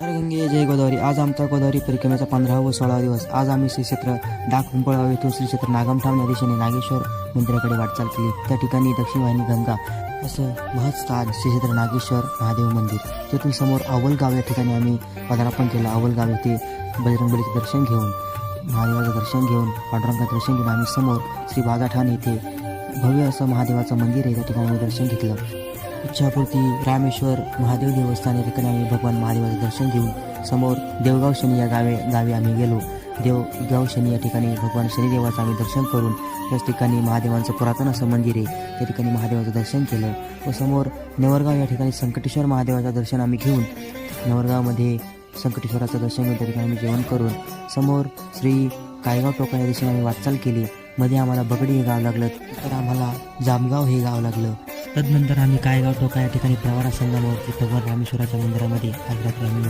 गंगे जय गोदावरी. आज आमचा गोदावरी परिक्रमेचा पंधरा व सोळावा दिवस. आज आम्ही श्री क्षेत्र डाक पिंपळगाव येथून श्री क्षेत्र नागमठाम या दिशेने नागेश्वर मंदिराकडे वाटचाल केली. त्या ठिकाणी दक्षिण वाहिनी गंगा असं महत्स्थान श्री क्षेत्र नागेश्वर महादेव मंदिर. तेथून समोर अवलगाव या ठिकाणी आम्ही पदार्पण केलं. अवलगाव येथे बजरंगबलीचे दर्शन घेऊन महादेवाचं दर्शन घेऊन पांडुरंगाचं दर्शन घेऊन आम्ही समोर श्री बाजाठाण येथे भव्य असं महादेवाचं मंदिर आहे. त्या ठिकाणी आम्ही दर्शन घेतलं. इच्छापूर्ती रामेश्वर महादेव देवस्थान या ठिकाणी आम्ही भगवान महादेवाचं दर्शन घेऊन समोर देवगाव शनी या गावे गावी आम्ही गेलो. देवगाव शनी या ठिकाणी भगवान शनिदेवाचं आम्ही दर्शन करून त्याच ठिकाणी महादेवांचं पुरातन असं मंदिर आहे. त्या ठिकाणी महादेवाचं दर्शन केलं व समोर नेवरगाव या ठिकाणी संकटेश्वर महादेवाचं दर्शन आम्ही घेऊन नेवरगावमध्ये संकटेश्वराचं दर्शन घेऊन त्या ठिकाणी आम्ही जेवण करून समोर श्री कायगाव टोका या दिशेने आम्ही वाटचाल केली. मध्ये आम्हाला बगडी हे गाव लागलं. तर आम्हाला जामगाव हे गाव लागलं. तदनंतर आम्ही कायगाव टोका या ठिकाणी प्रवारा संगमावरती भगवान रामेश्वराच्या मंदिरामध्ये आज रात्री आम्ही